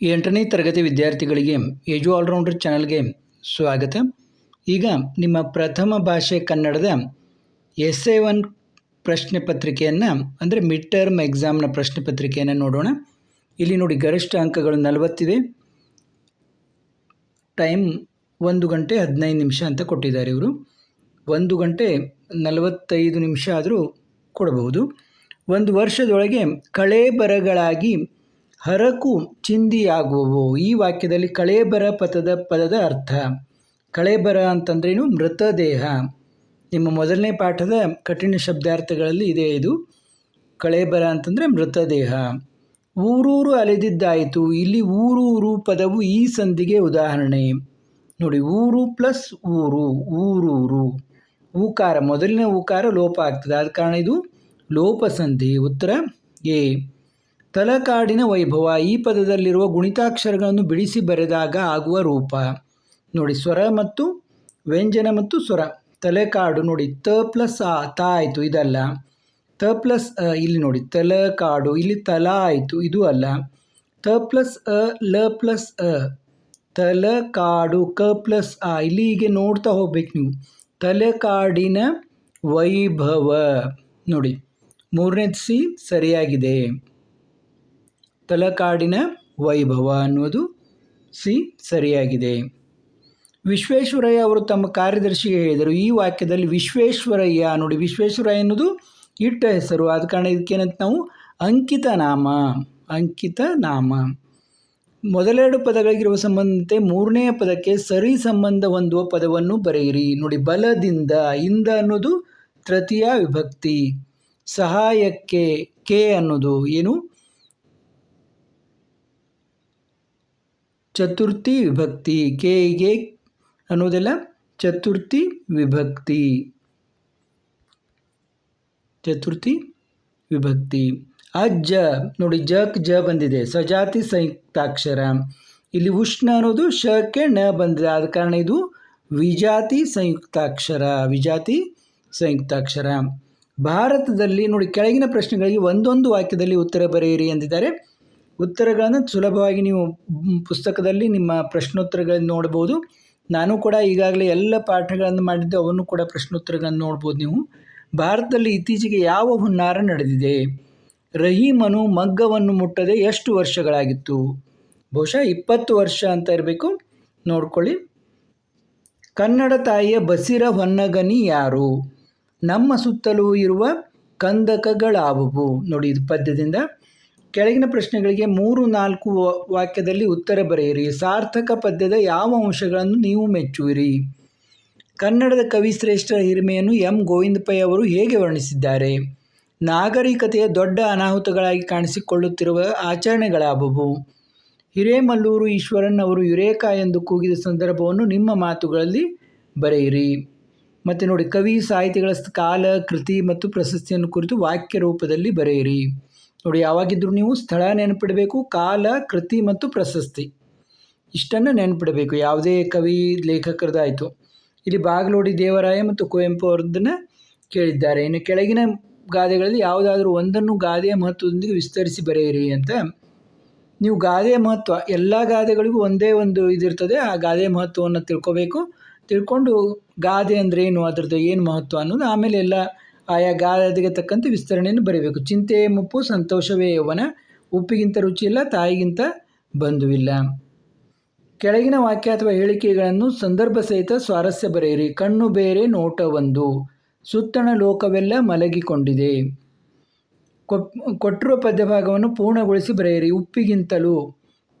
ಎಂಟನೇ ತರಗತಿ ವಿದ್ಯಾರ್ಥಿಗಳಿಗೆ ಏಜು ಆಲ್ರೌಂಡರ್ ಚಾನಲ್ಗೆ ಸ್ವಾಗತ. ಈಗ ನಿಮ್ಮ ಪ್ರಥಮ ಭಾಷೆ ಕನ್ನಡದ ಎಸ್ ಎ ಒನ್ ಪ್ರಶ್ನೆ ಪತ್ರಿಕೆಯನ್ನು, ಅಂದರೆ ಮಿಡ್ ಟರ್ಮ್ ಎಕ್ಸಾಮ್ನ ಪ್ರಶ್ನೆ ಪತ್ರಿಕೆಯನ್ನು ನೋಡೋಣ. ಇಲ್ಲಿ ನೋಡಿ ಗರಿಷ್ಠ ಅಂಕಗಳು ನಲವತ್ತಿವೆ. ಟೈಮ್ ಒಂದು ಗಂಟೆ ಹದಿನೈದು ನಿಮಿಷ ಅಂತ ಕೊಟ್ಟಿದ್ದಾರೆ ಇವರು. ಒಂದು ಗಂಟೆ ನಲವತ್ತೈದು ನಿಮಿಷ ಆದರೂ ಕೊಡಬಹುದು. ಒಂದು ವರ್ಷದೊಳಗೆ ಕಳೇಬರಗಳಾಗಿ ಹರಕು ಚಿಂದಿಯಾಗುವು ಈ ವಾಕ್ಯದಲ್ಲಿ ಕಳೇಬರ ಪದದ ಪದದ ಅರ್ಥ. ಕಳೇಬರ ಅಂತಂದ್ರೇನು? ಮೃತದೇಹ. ನಿಮ್ಮ ಮೊದಲನೇ ಪಾಠದ ಕಠಿಣ ಶಬ್ದಾರ್ಥಗಳಲ್ಲಿ ಇದೆ ಇದು. ಕಳೇಬರ ಅಂತಂದರೆ ಮೃತದೇಹ. ಊರೂರು ಅಲೆದಿದ್ದಾಯಿತು. ಇಲ್ಲಿ ಊರೂರು ಪದವು ಈ ಸಂಧಿಗೆ ಉದಾಹರಣೆ. ನೋಡಿ, ಊರು ಪ್ಲಸ್ ಊರು, ಊರೂರು. ಊಕಾರ, ಮೊದಲಿನ ಊಕಾರ ಲೋಪ ಆಗ್ತದೆ. ಆದ ಕಾರಣ ಇದು ಲೋಪ ಸಂಧಿ ಉತ್ತರ ಎ. ತಲಕಾಡಿನ ವೈಭವ. ಈ ಪದದಲ್ಲಿರುವ ಗುಣಿತಾಕ್ಷರಗಳನ್ನು ಬಿಡಿಸಿ ಬರೆದಾಗ ಆಗುವ ರೂಪ. ನೋಡಿ, ಸ್ವರ ಮತ್ತು ವ್ಯಂಜನ ಮತ್ತು ಸ್ವರ. ತಲೆಕಾಡು ನೋಡಿ, ತ ಪ್ಲಸ್ ಆ, ತ ಆಯಿತು, ಇದಲ್ಲ. ತ ಪ್ಲಸ್, ಅ, ಇಲ್ಲಿ ನೋಡಿ, ತಲಕಾಡು, ಇಲ್ಲಿ ತಲ ಆಯಿತು, ಇದು ಅಲ್ಲ. ತ ಪ್ಲಸ್ ಅ, ಲ ಪ್ಲಸ್ ಅ. ತಲಕಾಡು, ಕ ಪ್ಲಸ್ ಆ, ಇಲ್ಲಿ ಹೀಗೆ ನೋಡ್ತಾ ಹೋಗ್ಬೇಕು ನೀವು. ತಲೆಕಾಡಿನ ವೈಭವ. ನೋಡಿ, ಮೂರನೇದು ಸಿ ಸರಿಯಾಗಿದೆ. ತಲಕಾಡಿನ ವೈಭವ ಅನ್ನೋದು ಸಿ ಸರಿಯಾಗಿದೆ. ವಿಶ್ವೇಶ್ವರಯ್ಯ ಅವರು ತಮ್ಮ ಕಾರ್ಯದರ್ಶಿಗೆ ಹೇಳಿದರು, ಈ ವಾಕ್ಯದಲ್ಲಿ ವಿಶ್ವೇಶ್ವರಯ್ಯ ನೋಡಿ, ವಿಶ್ವೇಶ್ವರಯ್ಯ ಅನ್ನೋದು ಇಟ್ಟ ಹೆಸರು, ಆದ ಕಾರಣ ಇದಕ್ಕೇನಂತ ನಾವು ಅಂಕಿತ ನಾಮ ಅಂಕಿತ ನಾಮ. ಮೊದಲೆರಡು ಪದಗಳಿಗಿರುವ ಸಂಬಂಧತೆ ಮೂರನೆಯ ಪದಕ್ಕೆ ಸರಿ ಸಂಬಂಧ ಹೊಂದುವ ಪದವನ್ನು ಬರೆಯಿರಿ. ನೋಡಿ, ಬಲದಿಂದ ಇಂದ ಅನ್ನೋದು ತೃತೀಯ ವಿಭಕ್ತಿ, ಸಹಾಯಕ್ಕೆ ಕೆ ಅನ್ನೋದು ಏನು? ಚತುರ್ಥಿ ವಿಭಕ್ತಿ, ಕೆ ಗೆ ಅನ್ನೋದೆಲ್ಲ ಚತುರ್ಥಿ ವಿಭಕ್ತಿ. ಚತುರ್ಥಿ ವಿಭಕ್ತಿ. ಅಜ್ಜ ನೋಡಿ ಜಕ್ ಜ ಬಂದಿದೆ. ಸಜಾತಿ ಸಂಯುಕ್ತಾಕ್ಷರ. ಇಲ್ಲಿ ಉಷ್ಣ ಅನ್ನೋದು ಶಕ್ಕೆ ಣ ಬಂದಿದೆ. ಆದ ಕಾರಣ ಇದು ವಿಜಾತಿ ಸಂಯುಕ್ತಾಕ್ಷರ ವಿಜಾತಿ ಸಂಯುಕ್ತಾಕ್ಷರ. ಭಾರತದಲ್ಲಿ ನೋಡಿ ಕೆಳಗಿನ ಪ್ರಶ್ನೆಗಳಿಗೆ ಒಂದೊಂದು ವಾಕ್ಯದಲ್ಲಿ ಉತ್ತರ ಬರೆಯಿರಿ ಎಂದಿದ್ದಾರೆ. ಉತ್ತರಗಳನ್ನು ಸುಲಭವಾಗಿ ನೀವು ಪುಸ್ತಕದಲ್ಲಿ ನಿಮ್ಮ ಪ್ರಶ್ನೋತ್ತರಗಳನ್ನು ನೋಡ್ಬೋದು. ನಾನು ಕೂಡ ಈಗಾಗಲೇ ಎಲ್ಲ ಪಾಠಗಳನ್ನು ಮಾಡಿದ್ದು ಅವನ್ನು ಕೂಡ ಪ್ರಶ್ನೋತ್ತರಗಳನ್ನು ನೋಡ್ಬೋದು ನೀವು. ಭಾರತದಲ್ಲಿ ಇತ್ತೀಚೆಗೆ ಯಾವ ಹುನ್ನಾರ ನಡೆದಿದೆ? ರಹೀಮನು ಮಗ್ಗವನ್ನು ಮುಟ್ಟದೆ ಎಷ್ಟು ವರ್ಷಗಳಾಗಿತ್ತು? ಬಹುಶಃ ಇಪ್ಪತ್ತು ವರ್ಷ ಅಂತ ಇರಬೇಕು. ನೋಡ್ಕೊಳ್ಳಿ. ಕನ್ನಡ ತಾಯಿಯ ಬಸಿರ ಹೊನ್ನಗನಿ ಯಾರು? ನಮ್ಮ ಸುತ್ತಲೂ ಇರುವ ಕಂದಕಗಳಾವುವು? ನೋಡಿ ಇದು ಪದ್ಯದಿಂದ. ಕೆಳಗಿನ ಪ್ರಶ್ನೆಗಳಿಗೆ ಮೂರು ನಾಲ್ಕು ವಾಕ್ಯದಲ್ಲಿ ಉತ್ತರ ಬರೆಯಿರಿ. ಸಾರ್ಥಕ ಪದ್ಯದ ಯಾವ ಅಂಶಗಳನ್ನು ನೀವು ಮೆಚ್ಚುವಿರಿ? ಕನ್ನಡದ ಕವಿಶ್ರೇಷ್ಠ ಹಿರಿಮೆಯನ್ನು ಎಂ. ಗೋವಿಂದ ಪೈ ಅವರು ಹೇಗೆ ವರ್ಣಿಸಿದ್ದಾರೆ? ನಾಗರಿಕತೆಯ ದೊಡ್ಡ ಅನಾಹುತಗಳಾಗಿ ಕಾಣಿಸಿಕೊಳ್ಳುತ್ತಿರುವ ಆಚರಣೆಗಳಾಬವು ಹಿರೇಮಲ್ಲೂರು ಈಶ್ವರನ್ ಅವರು ಯುರೇಕಾ ಎಂದು ಕೂಗಿದ ಸಂದರ್ಭವನ್ನು ನಿಮ್ಮ ಮಾತುಗಳಲ್ಲಿ ಬರೆಯಿರಿ. ಮತ್ತು ನೋಡಿ, ಕವಿ ಸಾಹಿತಿಗಳ ಕಾಲ, ಕೃತಿ ಮತ್ತು ಪ್ರಶಸ್ತಿಯನ್ನು ಕುರಿತು ವಾಕ್ಯ ರೂಪದಲ್ಲಿ ಬರೆಯಿರಿ. ನೋಡಿ ಯಾವಾಗಿದ್ದರೂ ನೀವು ಸ್ಥಳ ನೆನಪಿಡಬೇಕು, ಕಾಲ, ಕೃತಿ ಮತ್ತು ಪ್ರಶಸ್ತಿ. ಇಷ್ಟನ್ನು ನೆನಪಿಡಬೇಕು. ಯಾವುದೇ ಕವಿ, ಲೇಖಕರದಾಯಿತು. ಇಲ್ಲಿ ಬಾಗಲೋಡಿ ದೇವರಾಯ ಮತ್ತು ಕುವೆಂಪು ಅವ್ರದ್ದನ್ನು ಕೇಳಿದ್ದಾರೆ. ಇನ್ನು ಕೆಳಗಿನ ಗಾದೆಗಳಲ್ಲಿ ಯಾವುದಾದ್ರೂ ಒಂದನ್ನು ಗಾದೆಯ ಮಹತ್ವದೊಂದಿಗೆ ವಿಸ್ತರಿಸಿ ಬರೆಯಿರಿ ಅಂತ. ನೀವು ಗಾದೆಯ ಮಹತ್ವ, ಎಲ್ಲ ಗಾದೆಗಳಿಗೂ ಒಂದೇ ಒಂದು ಇದಿರ್ತದೆ. ಆ ಗಾದೆಯ ಮಹತ್ವವನ್ನು ತಿಳ್ಕೊಬೇಕು. ತಿಳ್ಕೊಂಡು ಗಾದೆ ಅಂದರೆ ಏನು, ಅದರದ್ದು ಏನು ಮಹತ್ವ ಅನ್ನೋದು ಆಮೇಲೆ ಎಲ್ಲ ಆಯಾ ಗಾದೆಗೆ ತಕ್ಕಂತೆ ವಿಸ್ತರಣೆಯನ್ನು ಬರೀಬೇಕು. ಚಿಂತೆ, ಮುಪ್ಪು, ಸಂತೋಷವೇ ಯೌವನ, ಉಪ್ಪಿಗಿಂತ ರುಚಿಯಿಲ್ಲ ತಾಯಿಗಿಂತ ಬಂಧುವಿಲ್ಲ. ಕೆಳಗಿನ ವಾಕ್ಯ ಅಥವಾ ಹೇಳಿಕೆಗಳನ್ನು ಸಂದರ್ಭ ಸಹಿತ ಸ್ವಾರಸ್ಯ ಬರೆಯಿರಿ. ಕಣ್ಣು ಬೇರೆ ನೋಟ ಒಂದು. ಸುತ್ತಣ ಲೋಕವೆಲ್ಲ ಮಲಗಿಕೊಂಡಿದೆ. ಕೊಟ್ಟಿರುವ ಪದ್ಯಭಾಗವನ್ನು ಪೂರ್ಣಗೊಳಿಸಿ ಬರೆಯಿರಿ. ಉಪ್ಪಿಗಿಂತಲೂ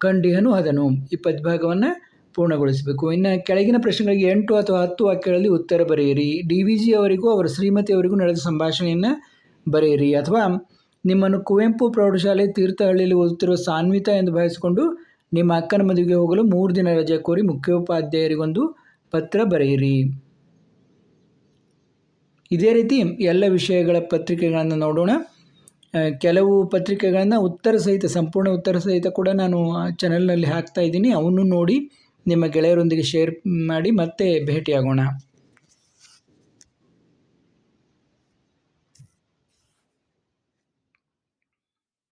ಕಂಡಿಹನು ಹದನು. ಈ ಪದ್ಯಭಾಗವನ್ನು ಪೂರ್ಣಗೊಳಿಸಬೇಕು. ಇನ್ನು ಕೆಳಗಿನ ಪ್ರಶ್ನೆಗಳಿಗೆ ಎಂಟು ಅಥವಾ ಹತ್ತು ವಾಕ್ಯಗಳಲ್ಲಿ ಉತ್ತರ ಬರೆಯಿರಿ. ಡಿ ವಿ ಜಿ ಅವರಿಗೂ ಅವರ ಶ್ರೀಮತಿಯವರಿಗೂ ನಡೆದ ಸಂಭಾಷಣೆಯನ್ನು ಬರೆಯಿರಿ. ಅಥವಾ ನಿಮ್ಮನ್ನು ಕುವೆಂಪು ಪ್ರೌಢಶಾಲೆ ತೀರ್ಥಹಳ್ಳಿಯಲ್ಲಿ ಓದುತ್ತಿರುವ ಸಾನ್ವಿತ ಎಂದು ಭಾವಿಸಿಕೊಂಡು ನಿಮ್ಮ ಅಕ್ಕನ ಮದುವೆಗೆ ಹೋಗಲು ಮೂರು ದಿನ ರಜೆ ಕೋರಿ ಮುಖ್ಯೋಪಾಧ್ಯಾಯರಿಗೊಂದು ಪತ್ರ ಬರೆಯಿರಿ. ಇದೇ ರೀತಿ ಎಲ್ಲ ವಿಷಯಗಳ ಪತ್ರಿಕೆಗಳನ್ನು ನೋಡೋಣ. ಕೆಲವು ಪತ್ರಿಕೆಗಳನ್ನು ಉತ್ತರ ಸಹಿತ, ಸಂಪೂರ್ಣ ಉತ್ತರ ಸಹಿತ ಕೂಡ ನಾನು ಚಾನಲ್ನಲ್ಲಿ ಹಾಕ್ತಾ ಇದ್ದೀನಿ. ಅವನ್ನು ನೋಡಿ ನಿಮ್ಮ ಗೆಳೆಯರೊಂದಿಗೆ ಶೇರ್ ಮಾಡಿ ಮತ್ತೆ ಭೇಟಿಯಾಗೋಣ.